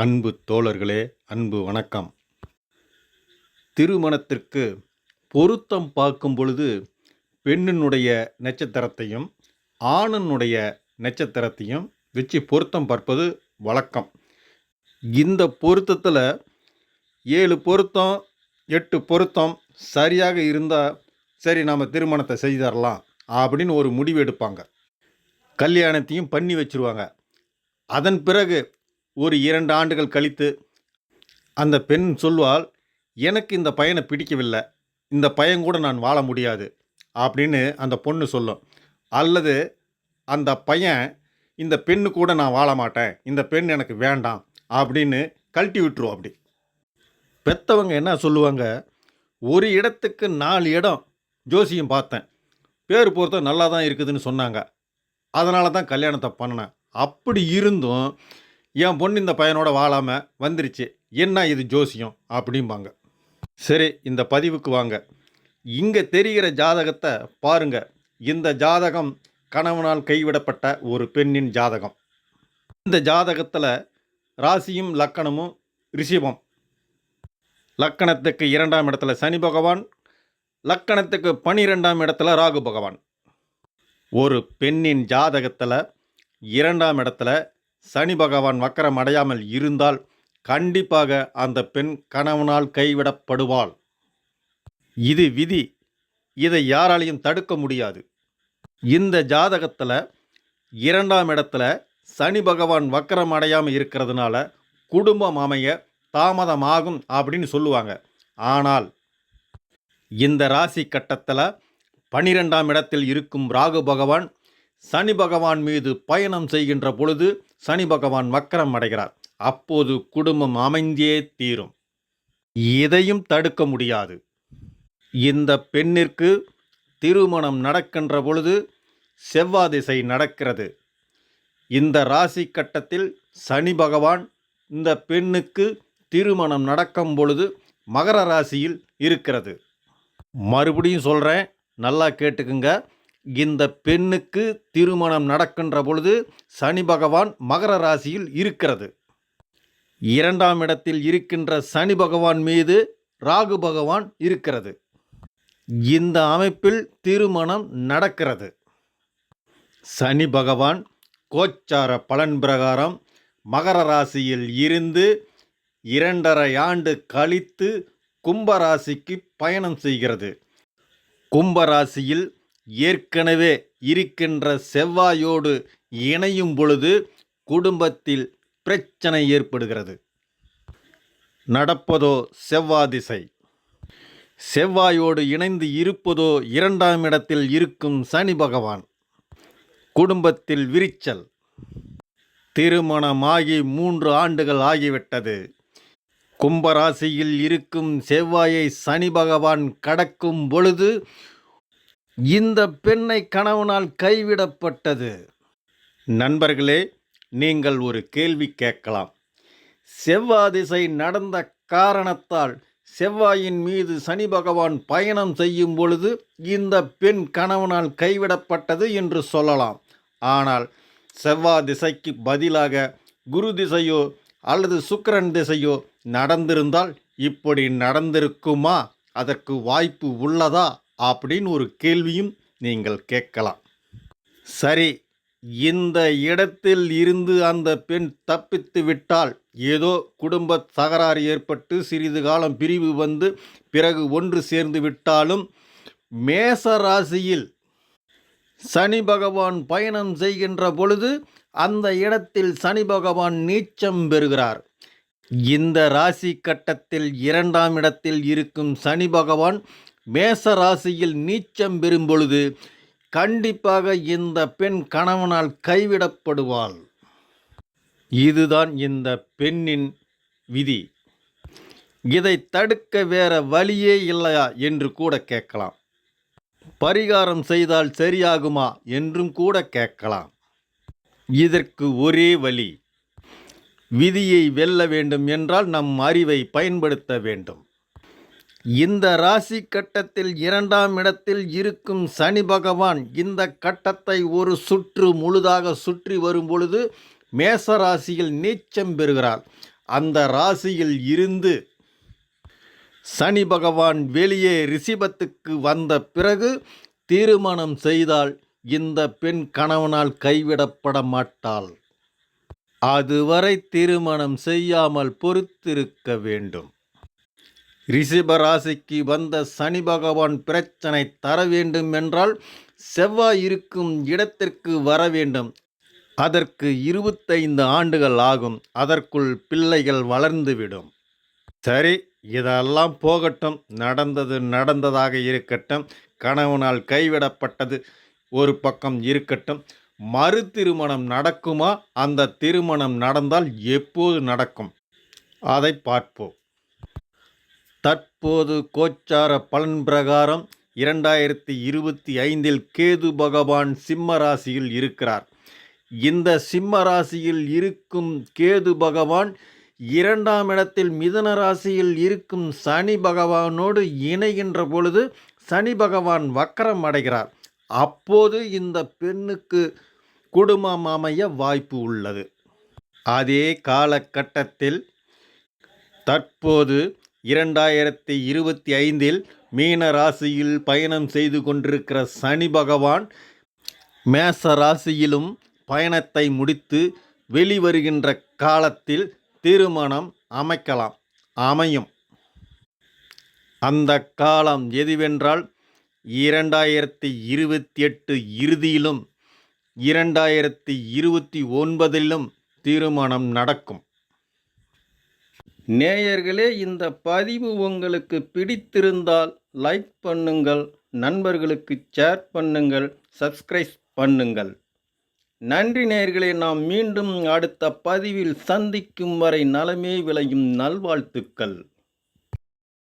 அன்பு தோழர்களே அன்பு வணக்கம். திருமணத்திற்கு பொருத்தம் பார்க்கும் பொழுது பெண்ணினுடைய நட்சத்திரத்தையும் ஆணினுடைய நட்சத்திரத்தையும் வச்சு பொருத்தம் பார்ப்பது வழக்கம். இந்த பொருத்தத்தில் ஏழு பொருத்தம் எட்டு பொருத்தம் சரியாக இருந்தால் சரி நாம் திருமணத்தை செய்து தரலாம் அப்படின்னு ஒரு முடிவு எடுப்பாங்க. கல்யாணத்தையும் பண்ணி வச்சிருவாங்க. அதன் பிறகு ஒரு இரண்டு ஆண்டுகள் கழித்து அந்த பெண் சொல்வாள் எனக்கு இந்த பையனை பிடிக்கவில்லை. இந்த பையன் கூட நான் வாழ முடியாது. அப்படின்னு அந்த பொண்ணு சொல்லும். அல்லது அந்த பையன் இந்த பெண்ணு கூட நான் வாழ மாட்டேன். இந்த பெண் எனக்கு வேண்டாம். அப்படின்னு கழட்டி விட்டுருவோம் அப்படி. பெத்தவங்க என்ன சொல்லுவாங்க ஒரு இடத்துக்கு நாலு இடம் ஜோசியம் பார்த்தேன். பேர் பொறுத்த நல்லா தான் இருக்குதுன்னு சொன்னாங்க. அதனால தான் கல்யாணத்தை பண்ணினேன். அப்படி இருந்தும் என் பொண்ணு இந்த பையனோட வாழாமல் வந்துருச்சு. என்ன இது ஜோசியம்? அப்படிம்பாங்க. சரி இந்த பதிவுக்கு வாங்க. இங்கே தெரிகிற ஜாதகத்தை பாருங்க. இந்த ஜாதகம் கணவனால் கைவிடப்பட்ட ஒரு பெண்ணின் ஜாதகம். இந்த ஜாதகத்தில் ராசியும் லக்கணமும் ரிஷிபம். லக்கணத்துக்கு இரண்டாம் இடத்துல சனி பகவான் லக்கணத்துக்கு பனிரெண்டாம் இடத்துல ராகு பகவான். ஒரு பெண்ணின் ஜாதகத்தில் இரண்டாம் இடத்துல சனி பகவான் வக்கரம் அடையாமல் இருந்தால் கண்டிப்பாக அந்த பெண் கணவனால் கைவிடப்படுவாள். இது விதி. இதை யாராலையும் தடுக்க முடியாது. இந்த ஜாதகத்தில் இரண்டாம் இடத்துல சனி பகவான் வக்கரம் அடையாமல் இருக்கிறதுனால குடும்பம் அமைய தாமதமாகும் அப்படின்னு சொல்லுவாங்க. ஆனால் இந்த ராசி கட்டத்தில் பனிரெண்டாம் இடத்தில் இருக்கும் ராகு பகவான் சனி பகவான் மீது பயணம் செய்கின்ற பொழுது சனி பகவான் வக்கரம் அடைகிறார். அப்போது குடும்பம் அமைந்தே தீரும். இதையும் தடுக்க முடியாது. இந்த பெண்ணிற்கு திருமணம் நடக்கின்ற பொழுது செவ்வாதிசை நடக்கிறது. இந்த ராசி கட்டத்தில் சனி பகவான் இந்த பெண்ணுக்கு திருமணம் நடக்கும் பொழுது மகர ராசியில் இருக்கிறது. மறுபடியும் சொல்கிறேன் நல்லா கேட்டுக்குங்க. இந்த பெண்ணுக்கு திருமணம் நடக்கின்ற பொழுது சனி பகவான் மகர ராசியில் இருக்கிறது. இரண்டாம் இடத்தில் இருக்கின்ற சனி பகவான் மீது ராகு பகவான் இருக்கிறது. இந்த அமைப்பில் திருமணம் நடக்கிறது. சனி பகவான் கோச்சார பலன் பிரகாரம் மகர ராசியில் இருந்து இரண்டரை ஆண்டு கழித்து கும்பராசிக்கு பயணம் செய்கிறது. கும்பராசியில் ஏற்கனவே இருக்கின்ற செவ்வாயோடு இணையும் பொழுது குடும்பத்தில் பிரச்சனை ஏற்படுகிறது. நடப்பதோ செவ்வாய் திசை. செவ்வாயோடு இணைந்து இருப்பதோ இரண்டாம் இடத்தில் இருக்கும் சனி பகவான். குடும்பத்தில் விரிச்சல். திருமணமாகி மூன்று ஆண்டுகள் ஆகிவிட்டது. கும்பராசியில் இருக்கும் செவ்வாயை சனி பகவான் கடக்கும் பொழுது இந்த பெண்ணை கணவனால் கைவிடப்பட்டது. நண்பர்களே நீங்கள் ஒரு கேள்வி கேட்கலாம். செவ்வாய் திசை நடந்த காரணத்தால் செவ்வாயின் மீது சனி பகவான் பயணம் செய்யும் பொழுது இந்த பெண் கணவனால் கைவிடப்பட்டது என்று சொல்லலாம். ஆனால் செவ்வாய் திசைக்கு பதிலாக குரு திசையோ அல்லது சுக்கிரன் திசையோ நடந்திருந்தால் இப்படி நடந்திருக்குமா? அதற்கு வாய்ப்பு உள்ளதா? அப்படின்னு ஒரு கேள்வியும் நீங்கள் கேட்கலாம். சரி இந்த இடத்தில் இருந்து அந்த பெண் தப்பித்து விட்டால் ஏதோ குடும்ப தகராறு ஏற்பட்டு சிறிது காலம் பிரிவு வந்து பிறகு ஒன்று சேர்ந்து விட்டாலும் மேச ராசியில் சனி பகவான் பயணம் செய்கின்ற பொழுது அந்த இடத்தில் சனி பகவான் நீச்சம் பெறுகிறார். இந்த ராசி கட்டத்தில் இரண்டாம் இடத்தில் இருக்கும் சனி பகவான் மேச ராசியில் நீச்சம் பெறும் பொழுது கண்டிப்பாக இந்த பெண் கணவனால் கைவிடப்படுவாள். இதுதான் இந்த பெண்ணின் விதி. இதை தடுக்க வேற வழியே இல்லையா என்று கூட கேட்கலாம். பரிகாரம் செய்தால் சரியாகுமா என்றும் கூட கேட்கலாம். இதற்கு ஒரே வழி விதியை வெல்ல வேண்டும் என்றால் நம் அறிவை பயன்படுத்த வேண்டும். இந்த ராசி கட்டத்தில் இரண்டாம் இடத்தில் இருக்கும் சனி பகவான் இந்த கட்டத்தை ஒரு சுற்று முழுதாக சுற்றி வரும் பொழுது மேச ராசியில் நீச்சம் பெறுகிறார். அந்த ராசியில் இருந்து சனி பகவான் வெளியே ரிஷிபத்துக்கு வந்த பிறகு திருமணம் செய்தால் இந்த பெண் கணவனால் கைவிடப்பட மாட்டாள். அதுவரை திருமணம் செய்யாமல் பொறுத்திருக்க வேண்டும். ரிஷபராசிக்கு வந்த சனி பகவான் பிரச்சனை தர வேண்டும் என்றால் செவ்வாய் இருக்கும் இடத்திற்கு வர வேண்டும். அதற்கு இருபத்தைந்து ஆண்டுகள் ஆகும். அதற்குள் பிள்ளைகள் வளர்ந்துவிடும் சரி இதெல்லாம் போகட்டும். நடந்தது நடந்ததாக இருக்கட்டும். கணவனால் கைவிடப்பட்டது ஒரு பக்கம் இருக்கட்டும். மறு திருமணம் நடக்குமா? அந்த திருமணம் நடந்தால் எப்போது நடக்கும்? அதை பார்ப்போம். தற்போது கோச்சார பலன் பிரகாரம் இரண்டாயிரத்தி இருபத்தி ஐந்தில் கேது பகவான் சிம்ம ராசியில் இருக்கிறார். இந்த சிம்ம ராசியில் இருக்கும் கேது பகவான் இரண்டாம் இடத்தில் மிதன ராசியில் இருக்கும் சனி பகவானோடு இணைகின்ற பொழுது சனி பகவான் வக்கரம் அடைகிறார். அப்போது இந்த பெண்ணுக்கு குடும்பம் அமைய வாய்ப்பு உள்ளது. அதே காலகட்டத்தில் தற்போது இரண்டாயிரத்தி இருபத்தி ஐந்தில் மீன ராசியில் பயணம் செய்து கொண்டிருக்கிற சனி பகவான் மேச ராசியிலும் பயணத்தை முடித்து வெளிவருகின்ற காலத்தில் திருமணம் அமைக்கலாம் அமையும். அந்த காலம் எதுவென்றால் இரண்டாயிரத்தி இருபத்தி எட்டு இறுதியிலும் இரண்டாயிரத்தி இருபத்தி ஒன்பதிலும் திருமணம் நடக்கும். நேயர்களே இந்த பதிவு உங்களுக்கு பிடித்திருந்தால் லைக் பண்ணுங்கள் நண்பர்களுக்கு ஷேர் பண்ணுங்கள் சப்ஸ்கிரைப் பண்ணுங்கள். நன்றி நேயர்களே நாம் மீண்டும் அடுத்த பதிவில் சந்திக்கும் வரை நலமே விளையும் நல்வாழ்த்துக்கள்.